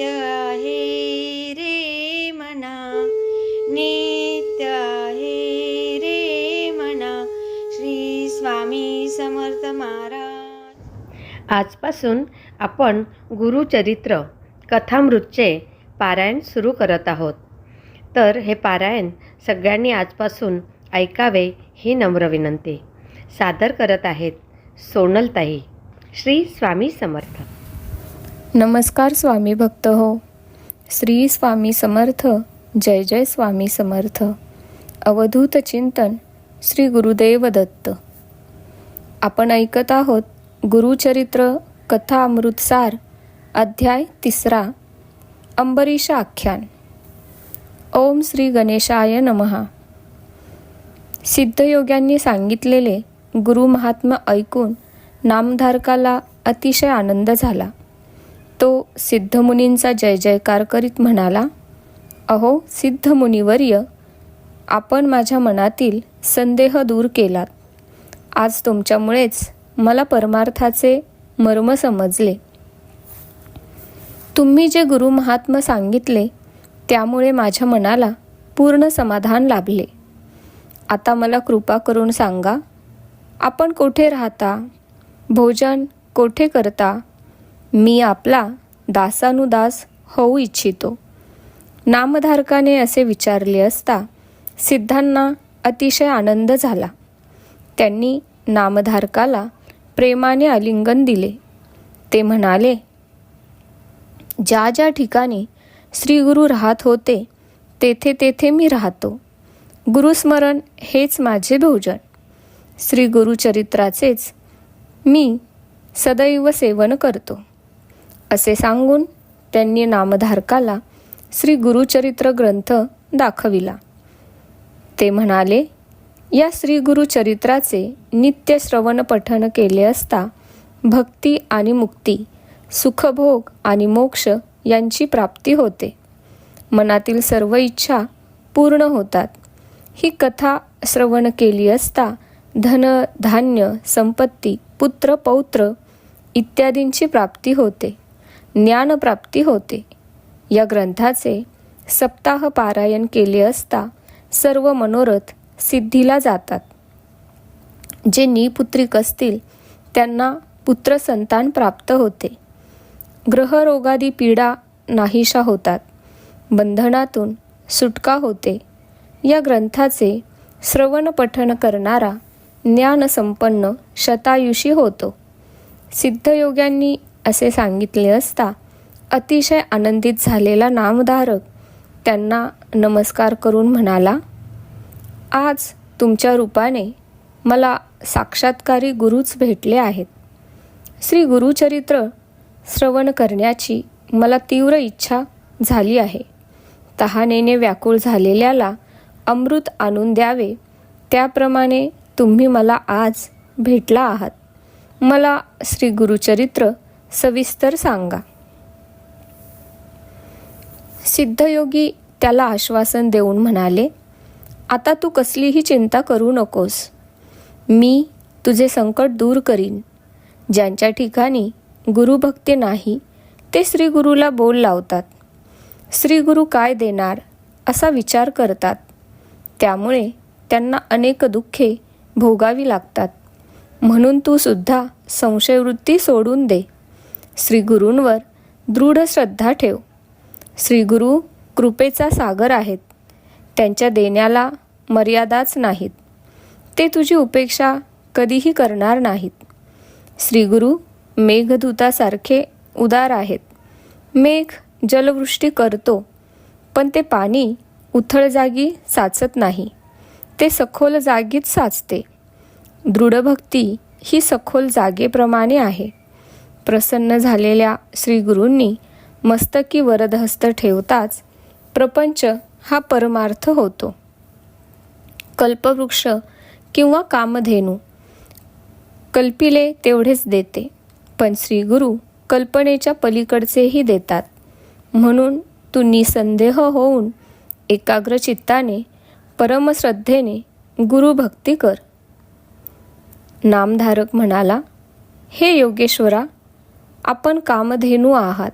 नित्य आहे रे मना नित्य आहे रे मना श्री स्वामी समर्थ महाराज. आजपासून आपण गुरुचरित्र कथामृतचे पारायण सुरू करत आहोत. तर हे पारायण सगळ्यांनी आजपासून ऐकावे ही नम्र विनंती. सादर करत आहेत सोनलताई श्री स्वामी समर्थ. नमस्कार स्वामी भक्त हो. श्री स्वामी समर्थ जय जय स्वामी समर्थ. अवधूत चिंतन श्री गुरुदेव दत्त. आपण ऐकत आहोत गुरुचरित्र कथा अमृतसार अध्याय तिसरा अंबरीश आख्यान. ओम श्री गणेशाय नमहा सिद्धयोग्यांनी सांगितलेले गुरु महात्मा ऐकून नामधारकाला अतिशय आनंद झाला. तो सिद्धमुनींचा जय जयकार करीत म्हणाला अहो सिद्धमुनिवर्य आपण माझ्या मनातील संदेह दूर केलात. आज तुमच्यामुळेच मला परमार्थाचे मर्म समजले. तुम्ही जे गुरु महात्मा सांगितले त्यामुळे माझ्या मनाला पूर्ण समाधान लाभले. आता मला कृपा करून सांगा आपण कोठे राहता? भोजन कोठे करता? मी आपला दासानुदास होऊ इच्छितो. नामधारकाने असे विचारले असता सिद्धांना अतिशय आनंद झाला. त्यांनी नामधारकाला प्रेमाने आलिंगन दिले. ते म्हणाले ज्या ज्या ठिकाणी श्रीगुरु राहत होते तेथे तेथे मी राहतो. गुरुस्मरण हेच माझे भोजन. श्री गुरुचरित्राचेच मी सदैव सेवन करतो. असे सांगून त्यांनी नामधारकाला श्री गुरुचरित्र ग्रंथ दाखविला. ते म्हणाले या श्री गुरुचरित्राचे नित्य श्रवण पठण केले असता भक्ती आणि मुक्ती सुखभोग आणि मोक्ष यांची प्राप्ती होते. मनातील सर्व इच्छा पूर्ण होतात. ही कथा श्रवण केली असता धन धान्य संपत्ती पुत्र पौत्र इत्यादींची प्राप्ती होते. ज्ञानप्राप्ती होते. या ग्रंथाचे सप्ताह पारायण केले असता सर्व मनोरथ सिद्धीला जातात. जे निपुत्रिक असतील त्यांना पुत्र संतान प्राप्त होते. ग्रहरोगादी पीडा नाहीशा होतात. बंधनातून सुटका होते. या ग्रंथाचे श्रवण पठन करणारा ज्ञानसंपन्न शतायुषी होतो. सिद्धयोग्यांनी असे सांगितले असता अतिशय आनंदित झालेला नामधारक त्यांना नमस्कार करून म्हणाला आज तुमच्या रूपाने मला साक्षात्कारी गुरुच भेटले आहेत. श्री गुरुचरित्र श्रवण करण्याची मला तीव्र इच्छा झाली आहे. तहानेने व्याकुळ झालेल्याला अमृत आणून द्यावे. त्याप्रमाणे तुम्ही मला आज भेटला आहात. मला श्री गुरुचरित्र सविस्तर सांगा. सिद्धयोगी त्याला आश्वासन देऊन म्हणाले आता तू कसलीही चिंता करू नकोस. मी तुझे संकट दूर करीन. ज्यांच्या ठिकाणी गुरुभक्ती नाही ते श्री गुरुला बोल लावतात. श्री गुरु काय देणार असा विचार करतात. त्यामुळे त्यांना अनेक दुःखे भोगावी लागतात. म्हणून तू सुद्धा संशयवृत्ती सोडून दे. श्रीगुरूंवर दृढ श्रद्धा ठेव. श्रीगुरू कृपेचा सागर आहेत. त्यांच्या देण्याला मर्यादाच नाहीत. ते तुझी उपेक्षा कधीही करणार नाहीत. श्रीगुरु मेघदूतासारखे उदार आहेत. मेघ जलवृष्टी करतो पण ते पाणी उथळ जागी साचत नाही. ते सखोल जागीच साचते. दृढभक्ती ही सखोल जागेप्रमाणे आहे. प्रसन्न झालेल्या श्रीगुरूंनी मस्तकी वरदहस्त ठेवताच प्रपंच हा परमार्थ होतो. कल्पवृक्ष किंवा कामधेनू कल्पिले तेवढेच देते पण श्रीगुरु कल्पनेच्या पलीकडचेही देतात. म्हणून तू निसंदेह होऊन एकाग्र चित्ताने परमश्रद्धेने गुरुभक्ती कर. नामधारक म्हणाला हे योगेश्वरा आपण कामधेनू आहात.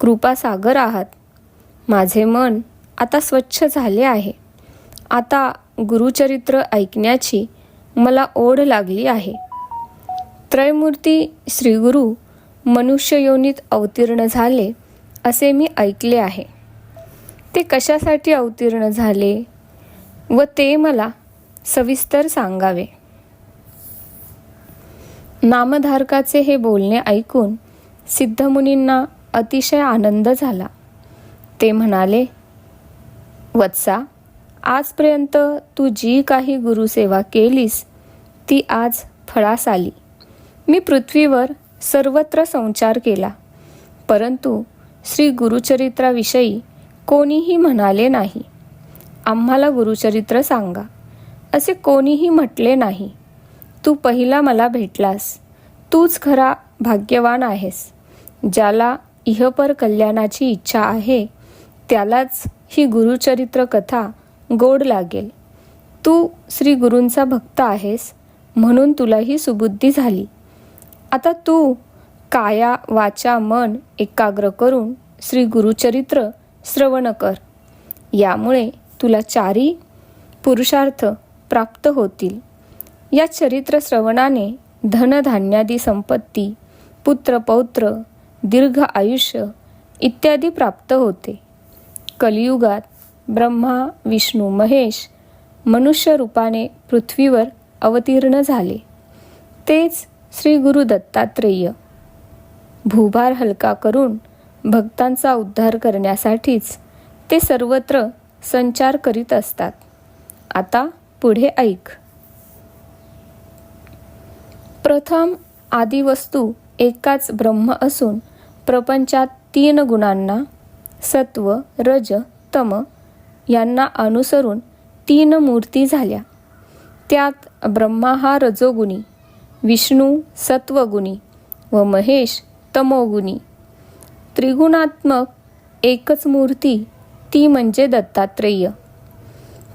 कृपासागर आहात. माझे मन आता स्वच्छ झाले आहे. आता गुरुचरित्र ऐकण्याची मला ओढ लागली आहे. त्रयमूर्ती श्रीगुरु मनुष्ययोनीत अवतीर्ण झाले असे मी ऐकले आहे. ते कशासाठी अवतीर्ण झाले? व ते मला सविस्तर सांगावे. नामधारकाचे हे बोलणे ऐकून सिद्धमुनींना अतिशय आनंद झाला. ते म्हणाले वत्सा आजपर्यंत तू जी काही गुरुसेवा केलीस ती आज फळास आली. मी पृथ्वीवर सर्वत्र संचार केला परंतु श्री गुरुचरित्राविषयी कोणीही म्हणाले नाही. आम्हाला गुरुचरित्र सांगा असे कोणीही म्हटले नाही. तू पहिला मला भेटलास. तूच खरा भाग्यवान आहेस. ज्याला इहपर कल्याणाची इच्छा आहे त्यालाच ही गुरुचरित्र कथा गोड लागेल. तू श्री गुरूंचा भक्त आहेस म्हणून तुला ही सुबुद्धी झाली. आता तू काया वाचा मन एकाग्र करून श्री गुरुचरित्र श्रवण कर. यामुळे तुला चारी पुरुषार्थ प्राप्त होतील. या चरित्र श्रवणाने धनधान्यादी संपत्ती पुत्र पौत्र दीर्घ आयुष्य इत्यादी प्राप्त होते. कलियुगात ब्रह्मा विष्णू महेश मनुष्य रूपाने पृथ्वीवर अवतीर्ण झाले. तेच श्री गुरु दत्तात्रेय. भूभार हलका करून भक्तांचा उद्धार करण्यासाठीच ते सर्वत्र संचार करीत असतात. आता पुढे ऐक. प्रथम आदिवस्तू एकाच ब्रह्म असून प्रपंचात तीन गुणांना सत्व रज तम यांना अनुसरून तीन मूर्ती झाल्या. त्यात ब्रह्मा हा रजोगुणी विष्णू सत्वगुणी व महेश तमोगुणी. त्रिगुणात्मक एकच मूर्ती ती म्हणजे दत्तात्रेय.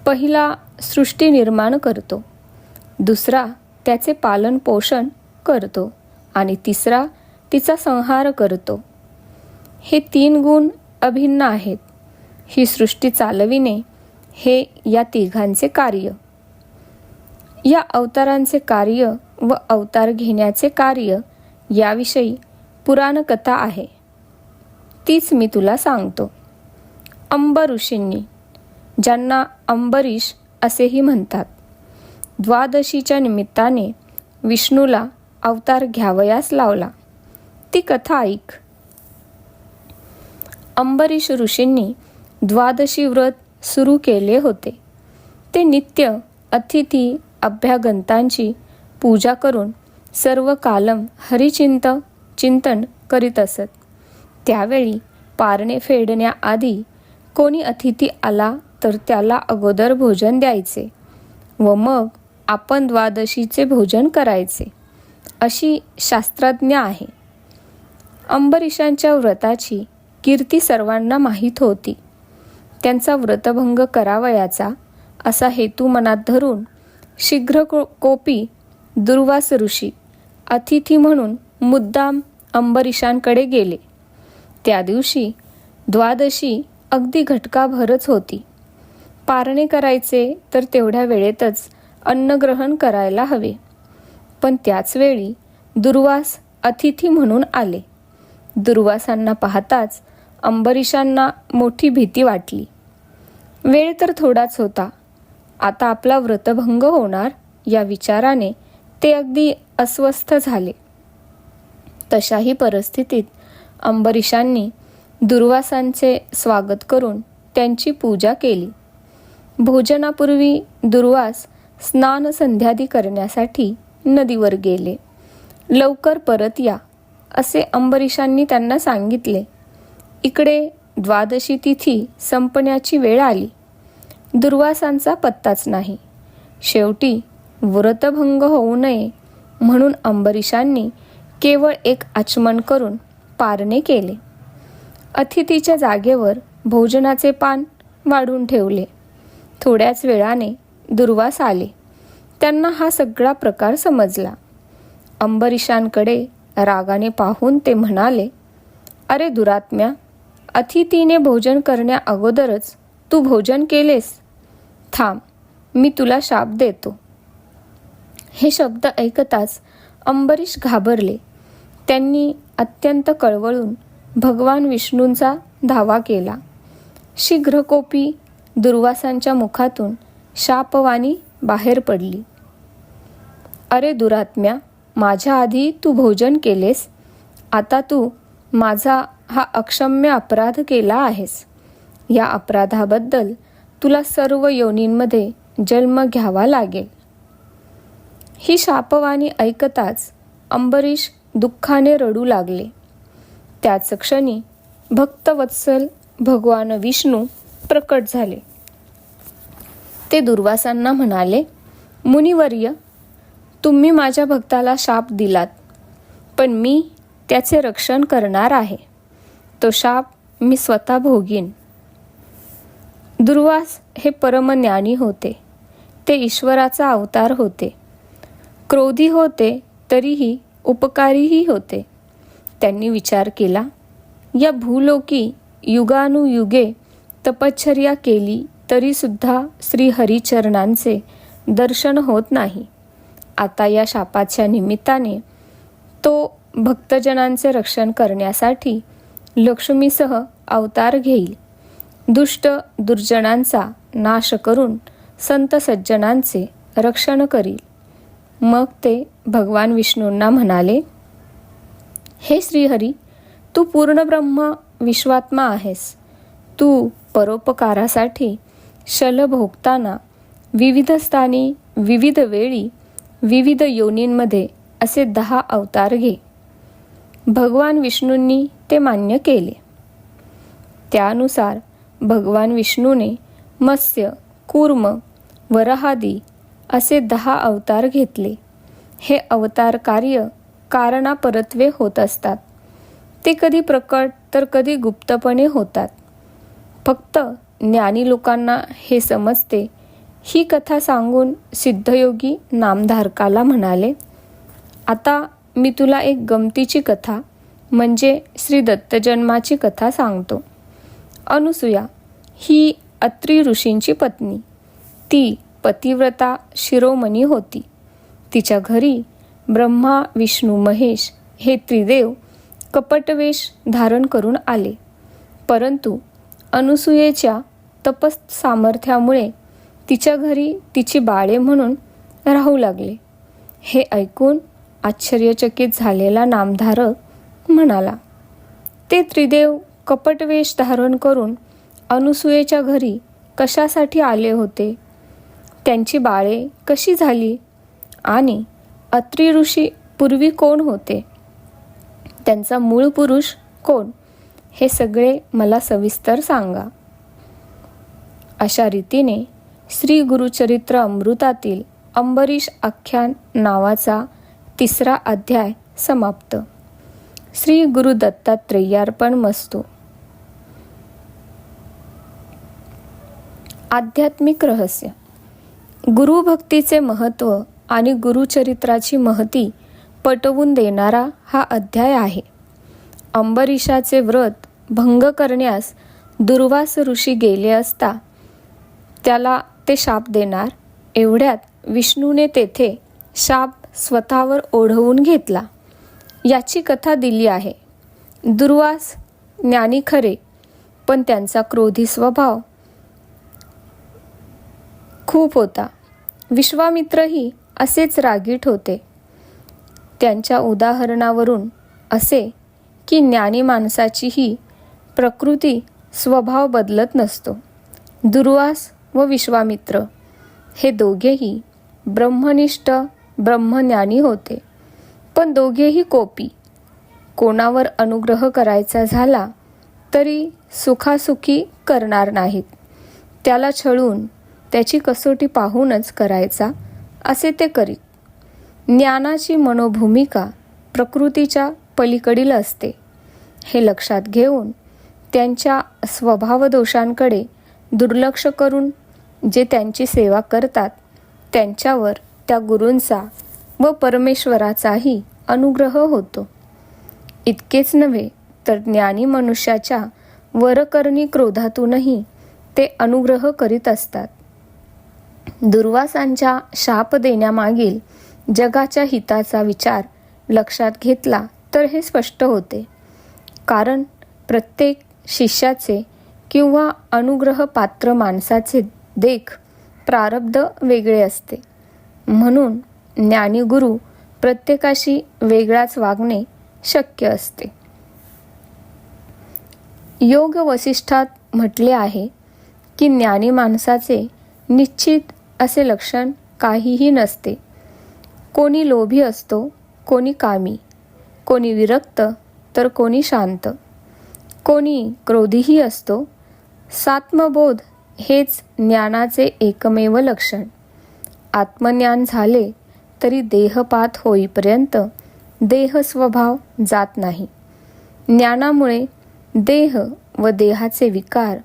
पहिला सृष्टी निर्माण करतो. दुसरा त्याचे पालन पोषण करतो आणि तिसरा तिचा संहार करतो. हे तीन गुण अभिन्न आहेत. ही सृष्टी चालविणे हे या तिघांचे कार्य. या अवतारांचे कार्य व अवतार घेण्याचे कार्य याविषयी पुराणकथा आहे. तीच मी तुला सांगतो. अंब ऋषींनी ज्यांना अंबरीश असेही म्हणतात द्वादशीच्या निमित्ताने विष्णूला अवतार घ्यावयास लावला. ती कथा ऐक. अंबरीश ऋषींनी द्वादशी व्रत सुरू केले होते. ते नित्य अतिथी अभ्यागंतांची पूजा करून सर्व कालम हरिचिंत चिंतन करीत असत. त्यावेळी पारणे फेडण्याआधी कोणी अतिथी आला तर त्याला अगोदर भोजन द्यायचे व मग आपण द्वादशीचे भोजन करायचे अशी शास्त्रज्ञ आहे. अंबरीशांच्या व्रताची कीर्ती सर्वांना माहीत होती. त्यांचा व्रतभंग करावयाचा असा हेतू मनात धरून शीघ्र को कोपी दुर्वास ऋषी अतिथी म्हणून मुद्दाम अंबरीशांकडे गेले. त्या दिवशी द्वादशी अगदी घटकाभरच होती. पारणे करायचे तर तेवढ्या वेळेतच अन्न ग्रहण करायला हवे. पण त्याच वेळी दुर्वास अतिथी म्हणून आले. दुर्वासांना पाहताच अंबरीशांना मोठी भीती वाटली. वेळ तर थोडाच होता. आता आपला व्रतभंग होणार या विचाराने ते अगदी अस्वस्थ झाले. तशाही परिस्थितीत अंबरीशांनी दुर्वासांचे स्वागत करून त्यांची पूजा केली. भोजनापूर्वी दुर्वास स्नान संध्यादी करण्यासाठी नदीवर गेले. लवकर परत या असे अंबरीशांनी त्यांना सांगितले. इकडे द्वादशी तिथी संपण्याची वेळ आली. दुर्वासांचा पत्ताच नाही. शेवटी व्रतभंग होऊ नये म्हणून अंबरीशांनी केवळ एक आचमन करून पारणे केले. अतिथीच्या जागेवर भोजनाचे पान वाढून ठेवले. थोड्याच वेळाने दुर्वास आले. त्यांना हा सगळा प्रकार समजला. अंबरीशांकडे रागाने पाहून ते म्हणाले अरे दुरात्म्या अतिथीने भोजन करण्या अगोदरच तू भोजन केलेस. थांब मी तुला शाप देतो. हे शब्द ऐकताच अंबरीश घाबरले. त्यांनी अत्यंत कळवळून भगवान विष्णूंचा धावा केला. शीघ्रकोपी दुर्वासांच्या मुखातून शापवाणी बाहेर पडली. अरे दुरात्म्या माझ्या आधी तू भोजन केलेस आता तू माझा हा अक्षम्य अपराध केला आहेस. या अपराधाबद्दल तुला सर्व योनींमध्ये जन्म घ्यावा लागेल. ही शापवाणी ऐकताच अंबरीश दुःखाने रडू लागले. त्याच क्षणी भक्तवत्सल भगवान विष्णू प्रकट झाले. ते दुर्वासांना म्हणाले मुनिवर्य तुम्ही माझ्या भक्ताला शाप दिलात पण मी त्याचे रक्षण करणार आहे. तो शाप मी स्वतः भोगीन. दुर्वास हे परमज्ञानी होते. ते ईश्वराचा अवतार होते. क्रोधी होते तरीही उपकारीही होते. त्यांनी विचार केला या भूलोकी युगानुयुगे तपश्चर्या केली तरीसुद्धा श्रीहरिचरणांचे दर्शन होत नाही. आता या शापाच्या निमित्ताने तो भक्तजनांचे रक्षण करण्यासाठी लक्ष्मीसह अवतार घेईल. दुष्ट दुर्जनांचा नाश करून संत सज्जनांचे रक्षण करील. मग ते भगवान विष्णूंना म्हणाले हे श्रीहरी तू पूर्ण ब्रह्म विश्वात्मा आहेस. तू परोपकारासाठी शल भोगताना विविध स्थानी विविध वेळी विविध योनींमध्ये असे दहा अवतार घे. भगवान विष्णूंनी ते मान्य केले. त्यानुसार भगवान विष्णूने मत्स्य कूर्म वरहादी असे दहा अवतार घेतले. हे अवतार कार्य कारणापरत्वे होत असतात. ते कधी प्रकट तर कधी गुप्तपणे होतात. फक्त ज्ञानी लोकांना हे समजते. ही कथा सांगून सिद्धयोगी नामधारकाला म्हणाले आता मी तुला एक गमतीची कथा म्हणजे श्री दत्तजन्माची कथा सांगतो. अनुसूया ही अत्री ऋषींची पत्नी. ती पतिव्रता शिरोमणी होती. तिच्या घरी ब्रह्मा विष्णू महेश हे त्रिदेव कपटवेश धारण करून आले. परंतु अनुसूयेच्या तपस सामर्थ्यामुळे तिच्या घरी तिची बाळे म्हणून राहू लागले. हे ऐकून आश्चर्यचकित झालेला नामधारक म्हणाला ते त्रिदेव कपटवेश धारण करून अनुसूयेच्या घरी कशासाठी आले होते? त्यांची बाळे कशी झाली? आणि अत्री ऋषी पूर्वी कोण होते? त्यांचा मूळ पुरुष कोण? हे सगळे मला सविस्तर सांगा. अशा रीतीने श्री गुरुचरित्र अमृतातील अंबरीश आख्यान नावाचा तिसरा अध्याय समाप्त. श्री गुरु दत्तात्रेयार्पण मस्तो. आध्यात्मिक रहस्य. गुरुभक्तीचे महत्त्व आणि गुरुचरित्राची महती पटवून देणारा हा अध्याय आहे. अंबरीशाचे व्रत भंग करण्यास दुर्वास ऋषी गेले असता त्याला ते शाप देणार. एवढ्यात विष्णूने तेथे शाप स्वतःवर ओढवून घेतला. याची कथा दिली आहे. दुर्वास ज्ञानी खरे पण त्यांचा क्रोधी स्वभाव खूप होता. विश्वामित्रही असेच रागीट होते. त्यांच्या उदाहरणावरून असे की ज्ञानी माणसाचीही प्रकृती स्वभाव बदलत नसतो. दुर्वास व विश्वामित्र. हे दोघेही ब्रह्मनिष्ठ ब्रह्मज्ञानी होते. पण दोघेही कोपी. कोणावर अनुग्रह करायचा झाला तरी सुखासुखी करणार नाहीत. त्याला छळून त्याची कसोटी पाहूनच करायचा असे ते करीत. ज्ञानाची मनोभूमिका प्रकृतीच्या पलीकडील असते. हे लक्षात घेऊन त्यांच्या स्वभावदोषांकडे दुर्लक्ष करून जे त्यांची सेवा करतात त्यांच्यावर त्या गुरूंचा व परमेश्वराचाही अनुग्रह होतो. इतकेच नव्हे तर ज्ञानी मनुष्याच्या वरकरणी क्रोधातूनही ते अनुग्रह करीत असतात. दुर्वासांच्या शाप देण्यामागील जगाच्या हिताचा विचार लक्षात घेतला तर हे स्पष्ट होते. कारण प्रत्येक शिष्याचे किंवा अनुग्रह पात्र माणसाचे देख प्रारब्ध वेगळे असते. म्हणून ज्ञानीगुरु प्रत्येकाशी वेगळाच वागणे शक्य असते. योग वसिष्ठात म्हटले आहे की ज्ञानी माणसाचे निश्चित असे लक्षण काहीही नसते. कोणी लोभी असतो कोणी कामी. कोणी विरक्त तर कोणी शांत. कोणी क्रोधीही असतो सात्मबोध हेच ज्ञानाचे एकमेव लक्षण. आत्मज्ञान झाले तरी देहपात होईपर्यंत देह स्वभाव जात नाही. ज्ञानामुळे देह व देहाचे विकार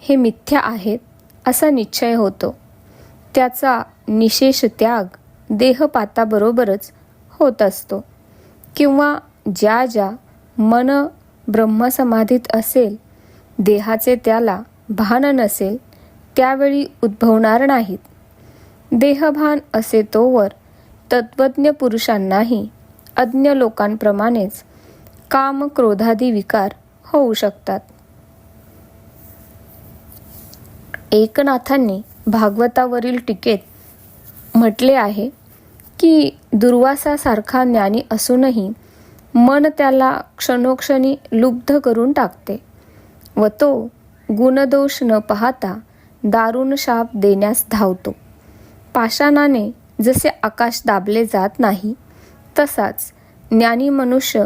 हे मिथ्या आहेत असा निश्चय होतो. त्याचा निशेष त्याग देहपाताबरोबरच होत असतो. किंवा ज्या ज्या मन ब्रह्मसमाधीत असेल देहाचे त्याला भान नसेल त्यावेळी उद्भवणार नाहीत. देहभान असे तोवर तत्वज्ञ पुरुषांनाही अज्ञ लोकांप्रमाणेच काम क्रोधादी विकार होऊ शकतात. एकनाथांनी भागवतावरील टीकेत म्हटले आहे की दुर्वासासारखा ज्ञानी असूनही मन त्याला क्षणोक्षणी लुब्ध करून टाकते व तो गुणदोष न पाहता दारुण शाप देण्यास धावतो. पाषाणाने जसे आकाश दाबले जात नाही तसाच ज्ञानी मनुष्य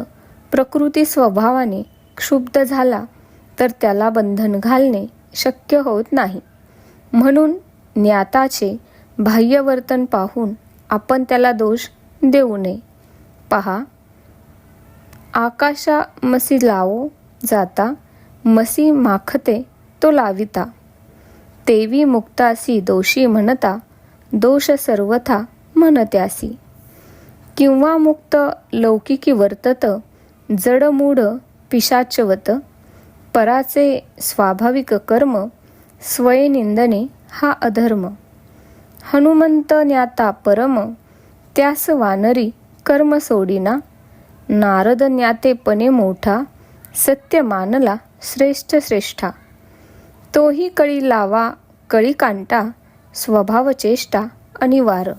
प्रकृती स्वभावाने क्षुब्ध झाला तर त्याला बंधन घालणे शक्य होत नाही. म्हणून ज्ञाताचे बाह्यवर्तन पाहून आपण त्याला दोष देऊ नये. पहा आकाशा मसी लावो जाता मसी माखते तो लाविता. तेवी मुक्तासी दोषी म्हणता दोष सर्वथा म्हणत्यासी. किंवा मुक्त लौकिकी वर्तत जडमूढ पिशाचवत पराचे स्वाभाविक कर्म स्वयनिंदने हा अधर्म. हनुमंत ज्ञाता परम त्यास वानरी कर्म सोडिना नारद ज्ञातेपणे मोठा सत्य मानला श्रेष्ठ श्रेष्ठा. तोही कळी लावा कळी कांटा स्वभावचेष्टा अनिवार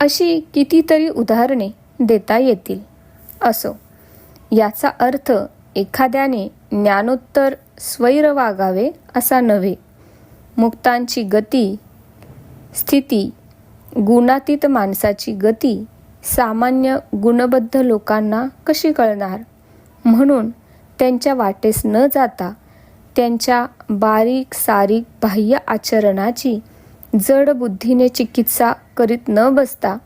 अशी कितीतरी उदाहरणे देता येतील. असो याचा अर्थ एखाद्याने ज्ञानोत्तर स्वैर वागावे असा नव्हे. मुक्तांची गती स्थिती गुणातीत माणसाची गती सामान्य गुणबद्ध लोकांना कशी कळणार? म्हणून त्यांच्या वाटेस न जाता त्यांच्या बारीक सारीक बाह्य आचरणाची जड बुद्धीने चिकित्सा करीत न बसता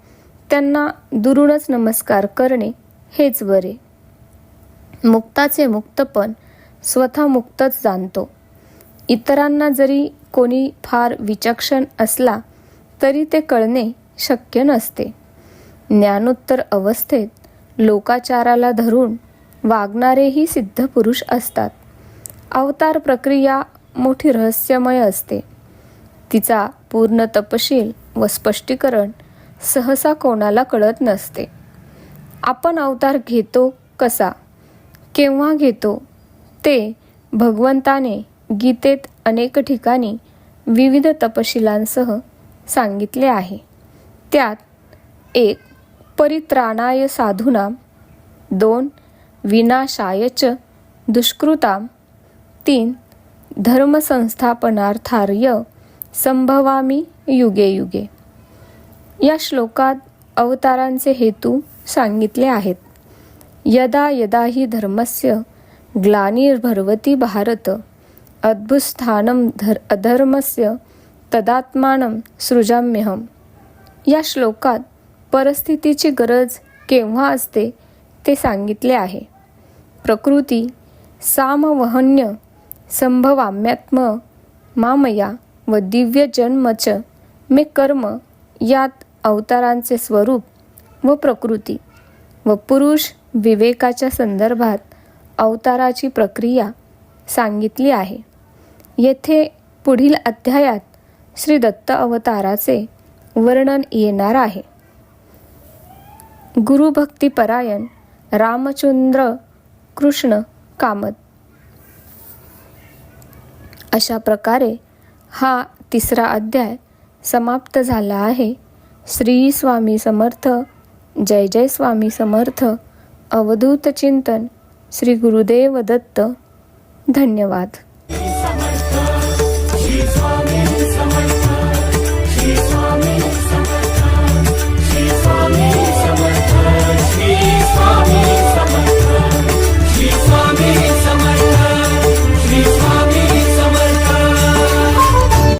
त्यांना दुरूनच नमस्कार करणे हेच बरे. मुक्ताचे मुक्तपण स्वतः मुक्तच जाणतो. इतरांना जरी कोणी फार विचक्षण असला तरी ते कळणे शक्य नसते. ज्ञानोत्तर अवस्थेत लोकाचाराला धरून वागणारेही सिद्ध पुरुष असतात. अवतार प्रक्रिया मोठी रहस्यमय असते. तिचा पूर्ण तपशील व स्पष्टीकरण सहसा कोणाला कळत नसते. आपण अवतार घेतो कसा? केव्हा घेतो? ते भगवंताने गीतेत अनेक ठिकाणी विविध तपशिलांसह सांगितले आहे. त्यात एक परित्राणाय साधूनाम दोन विनाशायच दुष्कृताम तीन धर्मसंस्थापनार्थार्य संभवामी युगे युगे. या श्लोकात अवतारांचे हेतू सांगितले आहेत. यदा यदा हि धर्मस्य ग्लानिर्भरवती भारत अद्भुतस्थानं धर अधर्मस्य तदात्मानं सृजाम्यहम. या श्लोकात परिस्थितीची गरज केव्हा असते ते सांगितले आहे. प्रकृती सामवहन्य संभवाम्यात्म मामया व दिव्य जन्मच मे कर्म यात अवतारांचे स्वरूप व प्रकृती व पुरुष विवेकाच्या संदर्भात अवताराची प्रक्रिया सांगितली आहे. येथे पुढील अध्यायात श्री दत्त अवताराचे वर्णन येणार आहे. गुरुभक्तिपरायण रामचंद्र कृष्ण कामत अशा प्रकारे हा तिसरा अध्याय समाप्त झाला आहे. श्री स्वामी समर्थ जय जय स्वामी समर्थ अवधूत चिंतन श्री गुरुदेव दत्त. धन्यवाद.